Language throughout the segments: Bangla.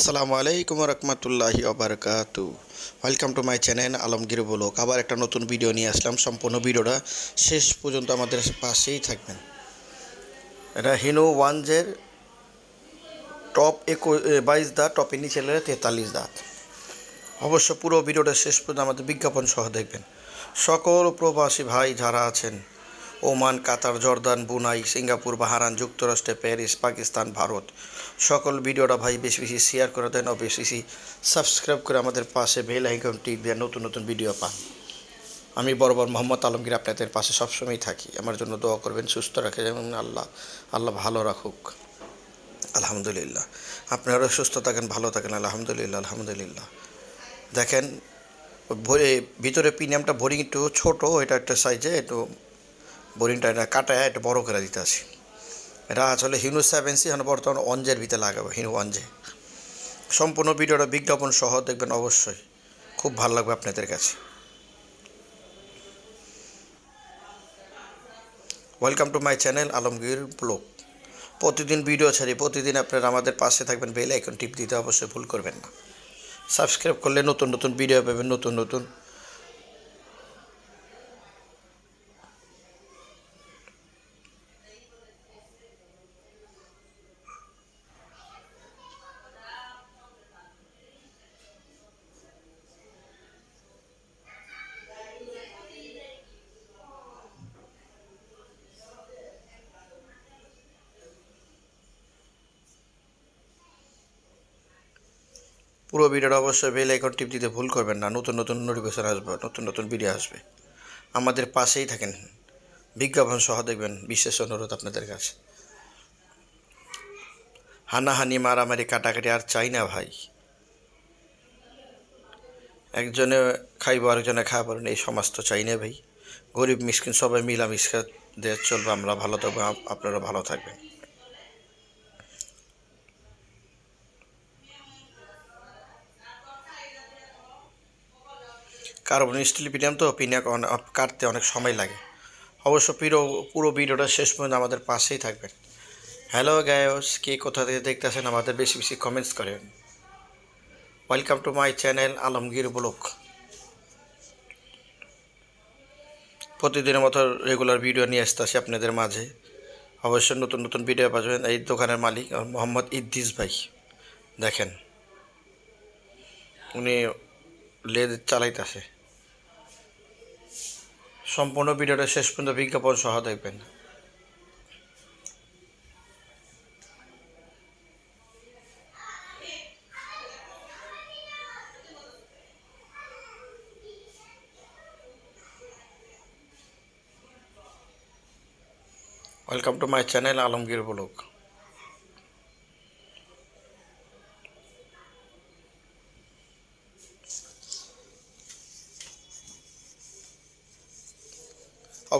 আসসালামু আলাইকুম রহমতুল্লাহি ওবরকাতু। Welcome to my channel Alamgir blog আবার একটা নতুন ভিডিও নিয়ে আসলাম। সম্পূর্ণ ভিডিওটা শেষ পর্যন্ত আমাদের পাশেই থাকবেন। এটা হিনু ওয়ানজের টপ একো বাইশ দাঁত টপের নিচে তেতাল্লিশ দাঁত। অবশ্য পুরো ভিডিওটা শেষ পর্যন্ত আমাদের বিজ্ঞাপন সহ দেখবেন। সকল প্রবাসী ভাই যারা আছেন Oman, Qatar, Jordan, Brunei, Singapore Bahrain যুক্তরাষ্ট্রে, প্যারিস, পাকিস্তান, ভারত। সকল ভিডিওটা ভাই বেশি বেশি শেয়ার করে দেন ও বেশি বেশি সাবস্ক্রাইব করে আমাদের পাশে বেল আইকনটি দিয়ে নতুন নতুন ভিডিও পান। আমি বরাবর মোহাম্মদ আলমগীর আপনাদের পাশে সবসময় থাকি। আমার জন্য দোয়া করবেন, সুস্থ রাখে যেমন আল্লাহ আল্লাহ ভালো রাখুক। আলহামদুলিল্লাহ। আপনারাও সুস্থ থাকেন, ভালো থাকেন, আলহামদুলিল্লাহ আলহামদুলিল্লাহ। দেখেন, ভরে, ভিতরে প্রিমিয়ামটা বোরিং একটু ছোটো, এটা একটা সাইজে একটু বোরিংটা এটা কাটায় একটু বড় করে দিতে আসি। এটা আসলে হিনু সেভেন সি এখন বর্তমানে অঞ্জের ভিতরে লাগাবো, হিনু অঞ্জে। সম্পূর্ণ ভিডিওটা বিজ্ঞাপন সহ দেখবেন অবশ্যই। খুব ভালো লাগবে আপনাদের কাছে। Welcome to my channel Alamgir blog প্রতিদিন ভিডিও ছাড়ি, প্রতিদিন আপনারা আমাদের পাশে থাকবেন বেল আইকন টিপ দিতে অবশ্যই ভুল করবেন না। সাবস্ক্রাইব করলে নতুন নতুন ভিডিও পাবেন, নতুন নতুন। পুরো ভিডিওটা অবশ্যই বেল আইকন টিপ দিতে ভুল করবেন না। নতুন নতুন নোটিফিকেশন আসবে, নতুন নতুন ভিডিও আসবে। আমাদের পাশেই থাকেন। বিজ্ঞাপন সহ দেখবেন, বিশেষ অনুরোধ আপনাদের কাছে। হানাহানি, মারামারি, কাটাকাটি আর চাই না ভাই। একজনে খাইব, আরেকজনে পারেন এই সমাজ তো চাই না ভাই। গরিব, মিসকিন, সবাই মিলামিশা দিয়ে চলবে, আমরা ভালো থাকব আপনারা ভালো থাকবেন। কার্বন স্টিল পিনিয়াম তো পিনিয়া কাটতে অনেক সময় লাগে। অবশ্য পুরো পুরো ভিডিওটা শেষ পর্যন্ত আমাদের পাশেই থাকবেন। হ্যালো গায়স কে কোথা থেকে দেখতেছেন আমাদের বেশি বেশি কমেন্টস করেন। Welcome to my channel Alamgir blog প্রতিদিনের মতো রেগুলার ভিডিও নিয়ে আসতে আসি আপনাদের মাঝে। অবশ্যই নতুন নতুন ভিডিও পাবেন এই দোকানের মালিক মোহাম্মদ ইদ্দিস ভাই। দেখেন, উনি লেদ চালাইতেছে। সম্পূর্ণ ভিডিওটা শেষ পর্যন্ত বিজ্ঞাপন সহ দেখবেন। Welcome to my channel Alamgir blog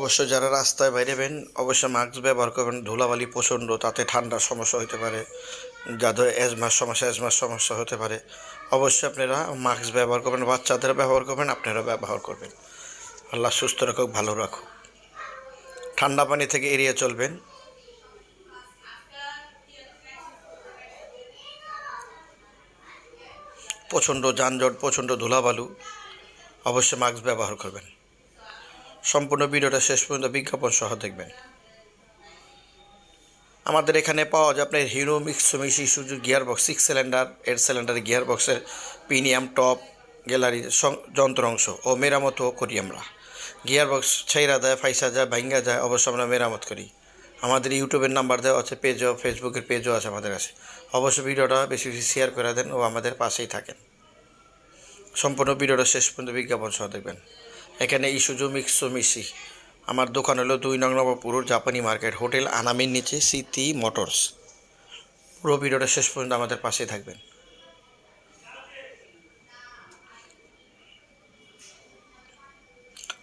অবশ্য যারা রাস্তায় বাইরেবেন অবশ্যই মাস্ক ব্যবহার করবেন। ধুলাবালি প্রচণ্ড, তাতে ঠান্ডার সমস্যা হতে পারে। যাদের অ্যাজমার সমস্যা অ্যাজমার সমস্যা হতে পারে। অবশ্যই আপনারা মাস্ক ব্যবহার করবেন, বাচ্চাদের ব্যবহার করবেন আপনারা ব্যবহার করবেন। আল্লাহ সুস্থ রাখুক, ভালো রাখুক। ঠান্ডা পানি থেকে এড়িয়ে চলবেন। প্রচণ্ড যানজট, প্রচণ্ড ধুলাবালু, অবশ্যই মাস্ক ব্যবহার করবেন। সম্পূর্ণ ভিডিওটা শেষ পর্যন্ত বিজ্ঞাপন সহ দেখবেন। আমাদের এখানে পাওয়া যায় আপনার Hero Mitsubishi Isuzu gear box six cylinder cylinder gear বক্সের প্রিমিয়াম টপ, গ্যালারি যন্ত্র অংশ ও মেরামতও করি আমরা। গিয়ার বক্স ছাইরা দেয়, ফাইসা যায় ভাঙ্গা যায়, অবশ্য আমরা মেরামত করি। আমাদের ইউটিউবের নাম্বার দেওয়া আছে পেজও ফেসবুকের পেজও আছে আমাদের কাছে। অবশ্যই ভিডিওটা বেশি বেশি শেয়ার করে দেন ও আমাদের পাশেই থাকেন। সম্পূর্ণ ভিডিওটা শেষ পর্যন্ত বিজ্ঞাপন সহ দেখবেন। এখানে ইসুজু মিক্সো মিশি। আমার দোকান হলো দুই নং নবপুর জাপানি মার্কেট হোটেল আনামির নিচে সিটি মোটরস। পুরো ভিডিওটা শেষ পর্যন্ত আমাদের পাশে থাকবেন।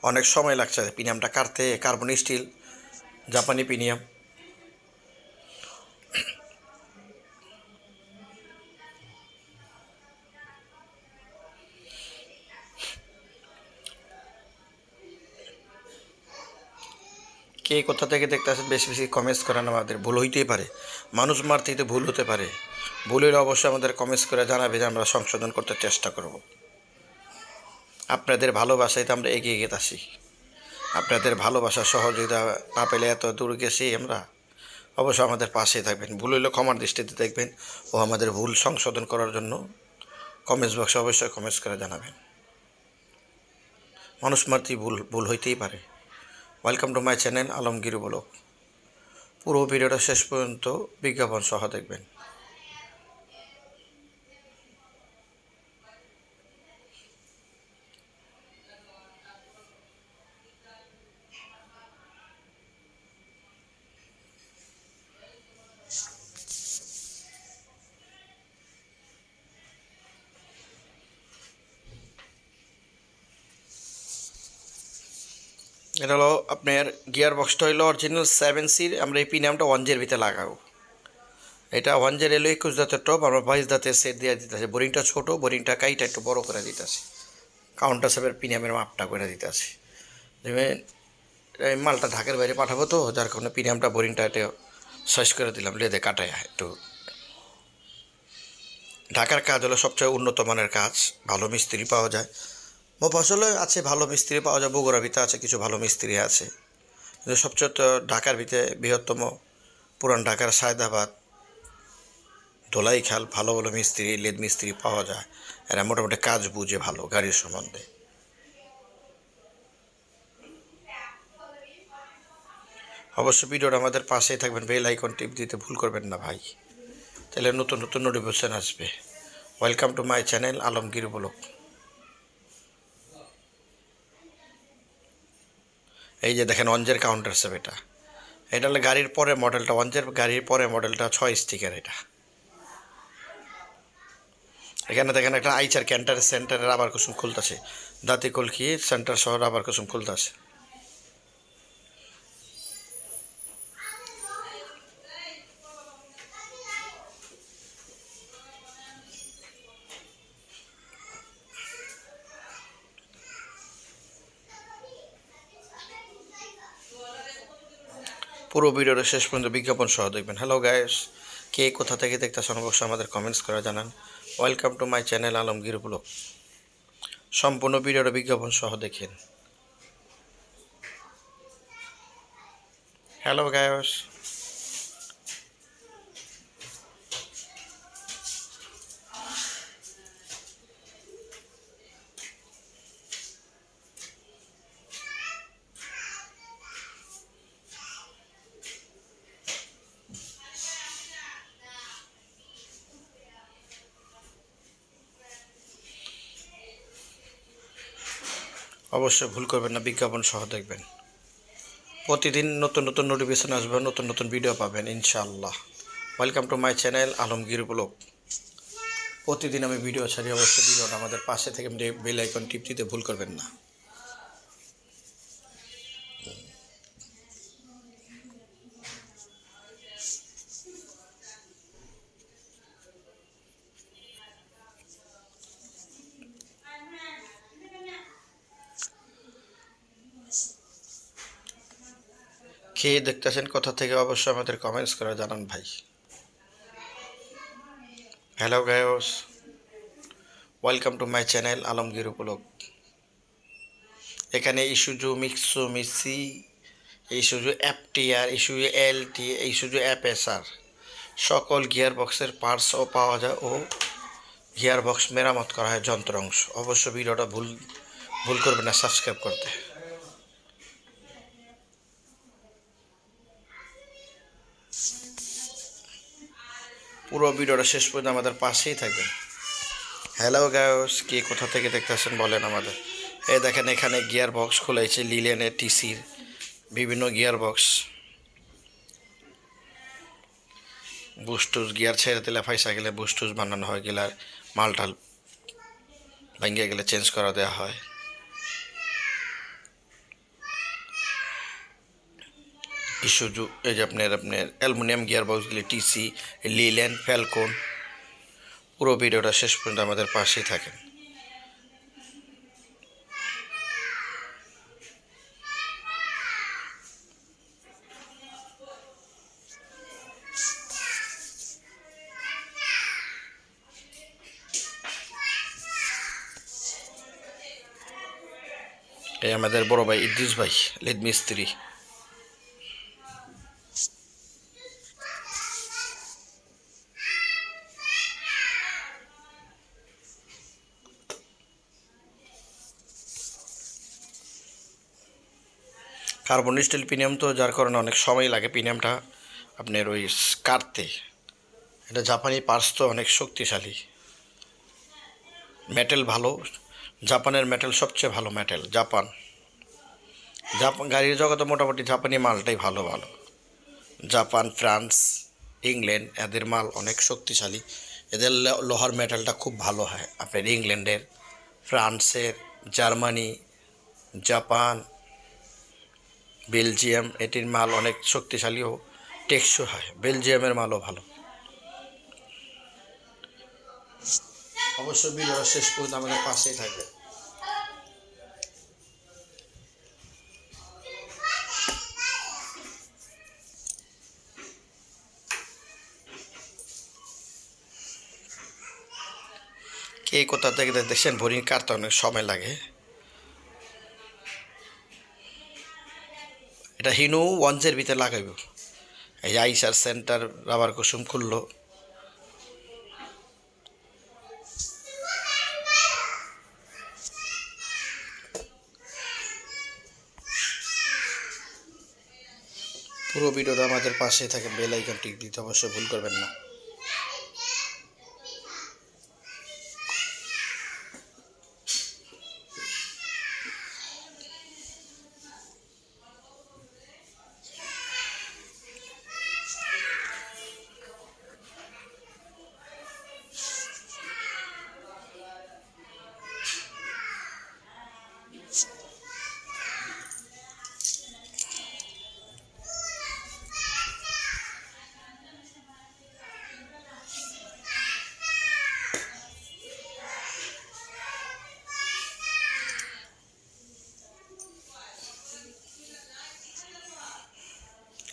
অনেক সময় লাগছে পিনিয়ামটা কাটতে, কার্বন স্টিল, জাপানি পিনিয়াম। কে কোথা থেকে দেখতে আসেন বেশি বেশি কমেন্টস করেন আমাদের। ভুল হইতেই পারে। মানুষ মারতে তো ভুল হতে পারে। ভুল হলে অবশ্যই আমাদের কমেন্টস করে জানাবে যে আমরা সংশোধন করতে চেষ্টা করব। আপনাদের ভালোবাসায় তো আমরা এগিয়ে গেতাছি আপনাদের ভালোবাসা সহযোগিতা না পেলে এত দূর গেছি আমরা। অবশ্যই আমাদের পাশেই থাকবেন। ভুল হলে ক্ষমার দৃষ্টিতে দেখবেন ও আমাদের ভুল সংশোধন করার জন্য কমেন্টস বক্সে অবশ্যই কমেন্টস করে জানাবেন। মানুষ মারতেই ভুল ভুল হইতেই পারে। Welcome to my channel Alamgir blog পুরো ভিডিওটা শেষ পর্যন্ত বিজ্ঞাপন সহ দেখবেন। এটা হলো আপনার গিয়ার বক্সটা হলো অরিজিনাল সেভেন সির আমরা এই পিনামটা ওয়ান জের ভিতরে লাগাবো। এটা ওয়ান জের এলো একুশ দাঁতের টপ আমরা বাইশ দাঁতের সেট দিয়ে দিতেছে। বোরিংটা ছোটো, বোরিংটা কাইটা একটু বড় করে দিতেছে। কাউন্টার সেভের পিনামের মাপটা করে দিতেছে। এই মালটা ঢাকের বাইরে পাঠাবো তো, যার কারণে পিনামটা বোরিংটা একটু সাইজ করে দিলাম, লেদে কাটায় একটু। ঢাকার কাজ হলো সবচেয়ে উন্নত মানের কাজ, ভালো মিস্ত্রি পাওয়া যায়। মফসলে আছে ভালো মিস্ত্রি পাওয়া যায় বগুড়া ভিতরে আছে, কিছু ভালো মিস্ত্রি আছে। সবচেয়ে তো ঢাকার ভিতরে বৃহত্তম পুরান ঢাকার সায়দাবাদ ধোলাই খাল ভালো ভালো মিস্ত্রি, লেদ মিস্ত্রি পাওয়া যায়। এরা মোটামুটি কাজ বুঝে ভালো, গাড়ির সম্বন্ধে। অবশ্য ভিডিওটা আমাদের পাশেই থাকবেন, বেল আইকন টিপ দিতে ভুল করবেন না ভাই। তাহলে নতুন নতুন নোটিফিকেশান আসবে। Welcome to my channel Alamgir blog এই যে দেখেন অঞ্জের কাউন্টার সেভ এটা। এটা হলো গাড়ির পরে মডেলটা অঞ্জের গাড়ির পরে মডেলটা ছয় স্টিকার এটা। এখানে দেখেন একটা আইচার ক্যান্টার সেন্টারের আবার কুসুম খুলতেছে। দাঁতি কলকি সেন্টার শহর আবার কুসুম খুলতেছে। পুরো ভিডিওটা শেষ পর্যন্ত বিজ্ঞাপন সহ দেখবেন। হ্যালো গায়েস কে কোথা থেকে দেখতেছেন অবশ্যই আমাদের কমেন্টস করে জানান। Welcome to my channel Alamgir blog. সম্পূর্ণ ভিডিওটা বিজ্ঞাপন সহ দেখেন। হ্যালো গাইস অবশ্যই ভুল করবেন না, বিজ্ঞাপন সহ দেখবেন। প্রতিদিন নতুন নতুন নোটিফিকেশন আসবেন নতুন নতুন ভিডিও পাবেন, ইনশাআল্লাহ। Welcome to my channel Alamgir blog প্রতিদিন আমি ভিডিও ছাড়ি, অবশ্যই ভিডিওটা আমাদের পাশে থেকে বেল আইকন টিপ দিতে ভুল করবেন না। খেয়ে দেখতেছেন কোথা থেকে? অবশ্যই আমাদের কমেন্টস করে জানান ভাই। Hello guys welcome to my channel Alamgir উপলক এখানে ইস্যুজু মিক্সু মিসি ইস্যুজু অ্যাপটিআর ইস্যুজু এল টি ইস্যুজু অ্যাপেসার সকল গিয়ার বক্সের পার্টসও পাওয়া যায় ও গিয়ার বক্স মেরামত করা হয় যন্ত্র অংশ অবশ্য ভিডিওটা ভুল ভুল করবে না সাবস্ক্রাইব করতে। পুরো ভিডিওটা শেষ পর্যন্ত আমাদের পাশেই থাকবেন। হ্যালো গায়স কে কোথা থেকে দেখতেছেন বলেন আমাদের। এই দেখেন এখানে গিয়ার বক্স খোলাইছে লিলেনের টিসির বিভিন্ন গিয়ার বক্স বুস্টুস গিয়ার ছেড়ে দিলে ফাইসা গেলে বুস্টুস বানানো হয়, গেলার মালটাল ভেঙে গেলে চেঞ্জ করা দেওয়া হয়। ইস্যুজু এই যে আপনার আপনার অ্যালুমিনিয়াম গিয়ারবক্সগুলি টিসি লিলেন ফ্যালকন পুরো ভিডিওটা শেষ পর্যন্ত আমাদের পাশেই থাকেন। এই আমাদের বড় ভাই ইদ্রিস ভাই, লেদ মিস্ত্রি। কার্বন স্টিল প্রিমিয়াম তো যার কারণে অনেক সময় লাগে প্রিমিয়ামটা আপনার ওই কাটতে। এটা জাপানি পার্স তো অনেক শক্তিশালী। মেটেল ভালো। জাপানের মেটেল সবচেয়ে ভালো মেটেল, জাপান। জাপান গাড়ির জগতে মোটামুটি জাপানি মালটাই ভালো ভালো। জাপান, ফ্রান্স, ইংল্যান্ড, এদের মাল অনেক শক্তিশালী। এদের লোহার মেটালটা খুব ভালো হয়। আপনার ইংল্যান্ডের, ফ্রান্সের, জার্মানি, জাপান। বেলজিয়াম, এটির মাল অনেক শক্তিশালী ও টেকসই হয়। বেলজিয়ামের মালও ভালো। অবশ্যই ভিডিওটা শেষ পর্যন্ত আমাদের পাশেই থাকবে। কে কোথা থেকে দেখছেন? বোরিং কাটতে অনেক সময় লাগে। এটা হিনু ওয়ানজের ভিতরে লাগাইব। এই আইসার সেন্টার রাবার কুসুম খুললো। পুরো ভিডিওটা আমাদের পাশে থাকে, বেল আইকন টিক দিতে অবশ্যই ভুল করবেন না।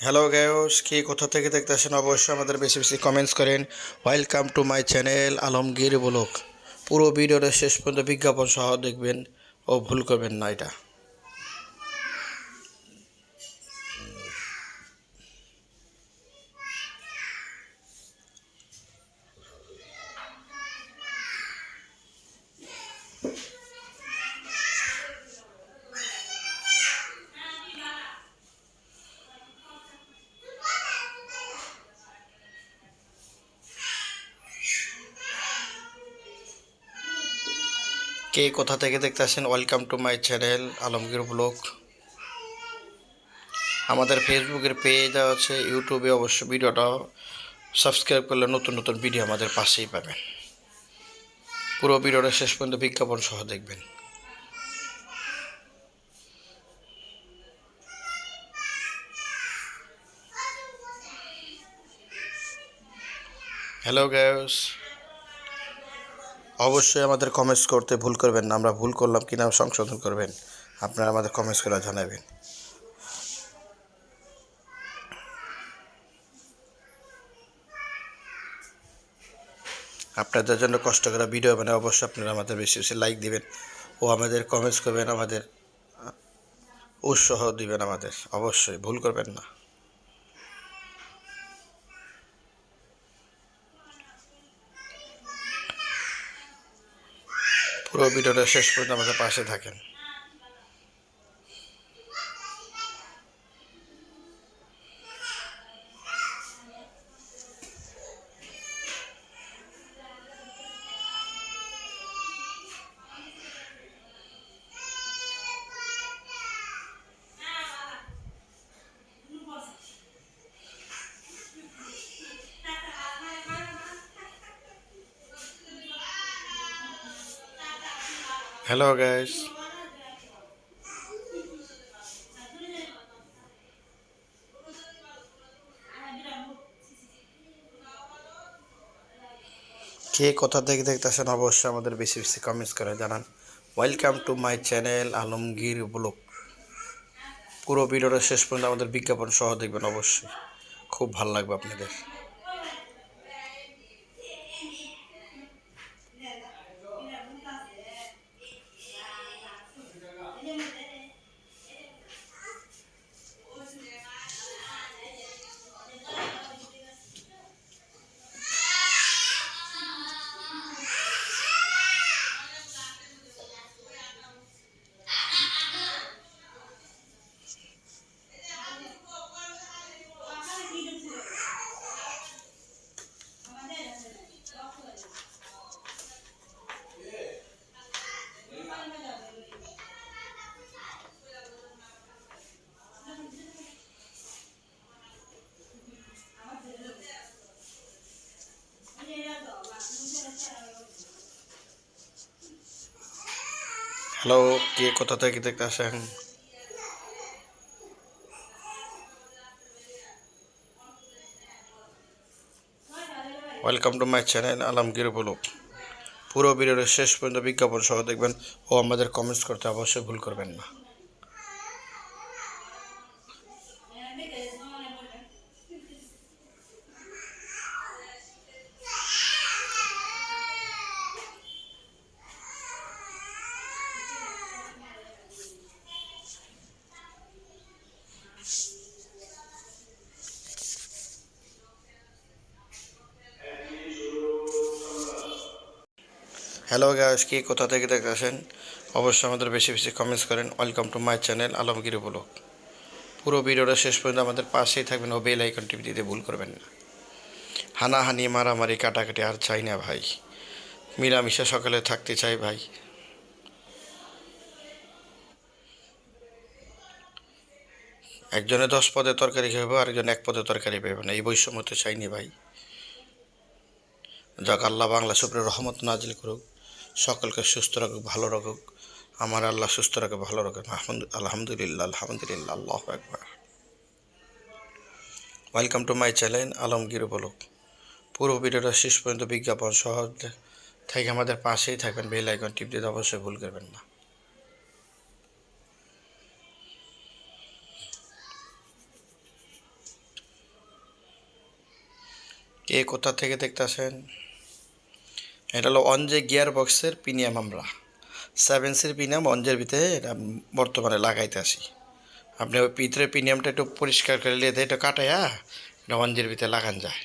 হ্যালো গায়স, কি কোথা থেকে দেখতেছেন? অবশ্যই আমাদের বেশি বেশি কমেন্টস করেন। Welcome to my channel Alamgir blog পুরো ভিডিওটা শেষ পর্যন্ত বিজ্ঞাপন সহ দেখবেন। ও ভুল করবেন না এটা। কে কোথা থেকে দেখতেছেন welcome to my channel Alamgir blog. আমাদের ফেসবুকের পেজ আছে ইউটিউবে অবশ্য ভিডিওটা সাবস্ক্রাইব করলে নতুন নতুন ভিডিও আমাদের পাশেই পাবেন। পুরো ভিডিওটা শেষ পর্যন্ত বিজ্ঞাপন সহ দেখবেন। হ্যালো গ্যাস অবশ্যই আমাদের কমেন্টস করতে ভুল করবেন না, আমরা ভুল করলাম কিনা সংশোধন করবেন। আপনারা আমাদের কমেন্টস করে জানাবেন। আপনাদের জন্য কষ্ট করে ভিডিও বানায়, অবশ্যই আপনারা আমাদের বেশি বেশি লাইক দিবেন ও আমাদের কমেন্টস করবেন, আমাদের উৎসাহ দিবেন আমাদের। অবশ্যই ভুল করবেন না। পুরো ভিডিওটা শেষ পর্যন্ত আমাদের পাশে থাকেন। হ্যালো গাইস কে কোথা থেকে দেখতেছেন? অবশ্যই আমাদের বেশি বেশি কমেন্টস করে জানান। Welcome to my channel Alamgir blog পুরো ভিডিওটা শেষ পর্যন্ত আমাদের বিজ্ঞাপন সহ দেখবেন অবশ্যই। খুব ভালো লাগবে আপনাদের। হ্যালো কে কোথা থেকে দেখতে আসেন? Welcome to my channel Alamgir blog পুরো ভিডিওর শেষ পর্যন্ত বিজ্ঞাপন সহ দেখবেন ও আমাদের কমেন্টস করতে অবশ্যই ভুল করবেন না। হ্যালো গাইস কে, কোথা থেকে দেখতে আসেন অবশ্যই আমাদের বেশি বেশি কমেন্টস করেন। Welcome to my channel Alamgir blog পুরো ভিডিওটা শেষ পর্যন্ত আমাদের পাশেই থাকবেন ও বেল আইকন দিতে ভুল করবেন না। হানাহানি, মারামারি, কাটাকাটি আর চাই না ভাই। মিলামিশা সকালে থাকতে চাই ভাই। একজনে দশ পদে তরকারি খাবে আরেকজন এক পদে তরকারি পাবে না। এই বৈষম্য তো চাইনি ভাই। যাক, আল্লাহ বাংলা সুপ্রে রহমত নাজিল করুক। সকলকে সুস্থ রাখুক, ভালো রাখুক। আমার আল্লাহ সুস্থ রাখুক ভালো আহমদ- আলহামদুলিল্লাহ আলহামদুলিল্লাহ, আল্লাহ একবার welcome to my channel Alamgir blog পুরো ভিডিওটা শেষ পর্যন্ত বিজ্ঞাপন সহ থেকে আমাদের পাশেই থাকবেন, বেল আইকন টিপ দিতে অবশ্যই ভুল করবেন না। কে কোথা থেকে দেখতেছেন? এটা হলো অঞ্জে গিয়ার বক্সের প্রিমিয়াম আমরা সেভেন সির প্রিমিয়াম অঞ্জের ভিতরে এটা বর্তমানে লাগাইতে আসি। আপনি ওই ভিতরে প্রিমিয়ামটা একটু পরিষ্কার করে নিয়ে এটা কাটাইয়া এটা অঞ্জের ভিতরে লাগান যায়।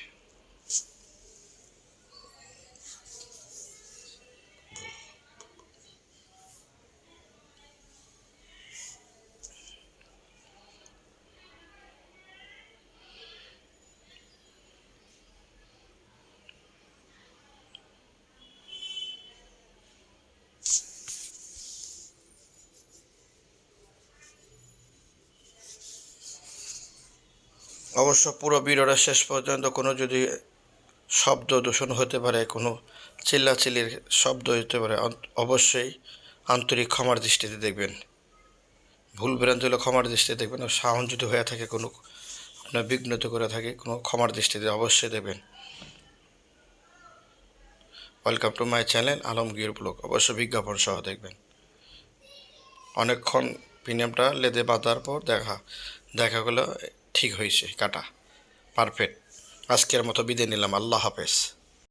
অবশ্য পুরো ভিডিওটা শেষ পর্যন্ত কোনো যদি শব্দ দূষণ হতে পারে, কোনো চিল্লাচিল্লির শব্দ হতে পারে অবশ্যই আন্তরিক ক্ষমার দৃষ্টিতে দেখবেন। ভুল ভ্রান্তি হলে ক্ষমার দৃষ্টিতে দেখবেন, আর সাউন্ড যদি হয়ে থাকে, কোনো আপনার বিঘ্নত করে থাকে, কোনো ক্ষমার দৃষ্টিতে অবশ্যই দেখবেন। Welcome to my channel Alamgir blog অবশ্যই বিজ্ঞাপন সহ দেখবেন। অনেকক্ষণ প্রিমিয়ামটা লেদে বাঁধার পর দেখা দেখা গেলো ঠিক হয়েছে কাটা। পারফেক্ট। আজকের মতো বিদায় নিলাম। আল্লাহ হাফেজ।